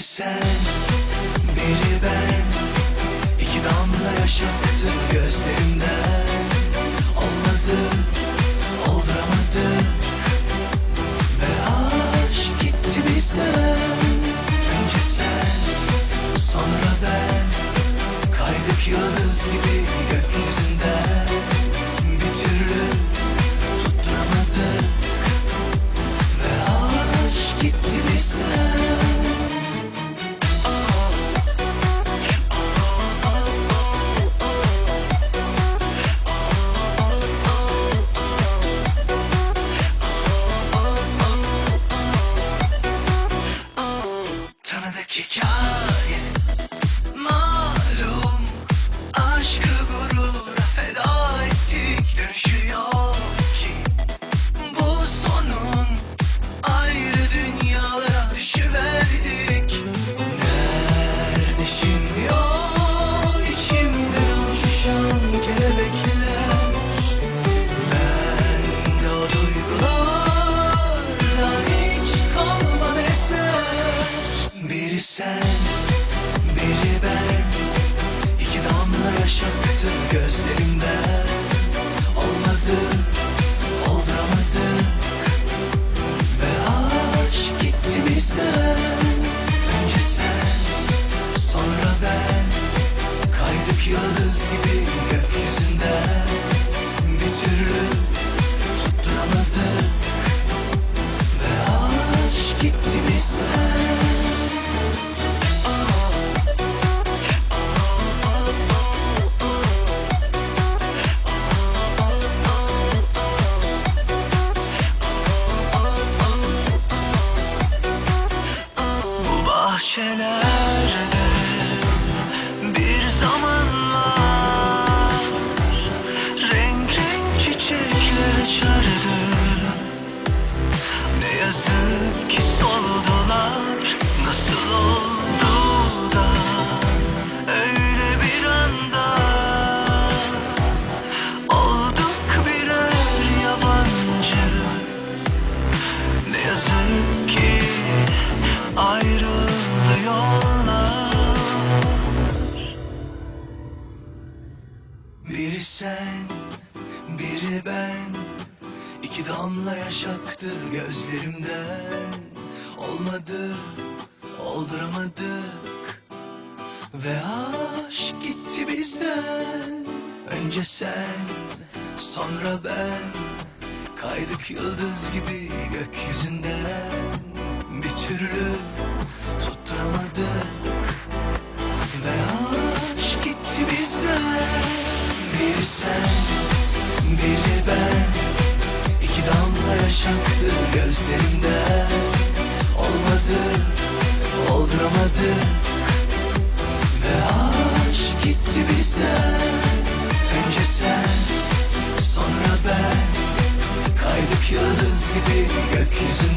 Sen, biri ben. İki damla yaş aktı gözlerimden. Olmadı, olduramadık Ve aşk gitti bizden. Önce sen, sonra ben. Kaydık yıldız gibi gökyüzüne. Sen, biri ben. İki damla yaş aktı gözlerimden. Olmadı, olduramadık. Ve aşk gitti bizden. Önce sen, sonra ben. Kaydık yıldız gibi gökyüzünden. Bir türlü tutturamadık. Ve aşk gitti bizden Ki soldular nasıl oldu öyle bir anda olduk birer yabancı. Ne yazık ki sen, damla yaş aktı gözlerimden. Olmadı, olduramadık. Ve aşk gitti bizden. Önce sen, sonra ben. Kaydık yıldız gibi gökyüzünden. Bir türlü tutturamadık gibi gökyüzünden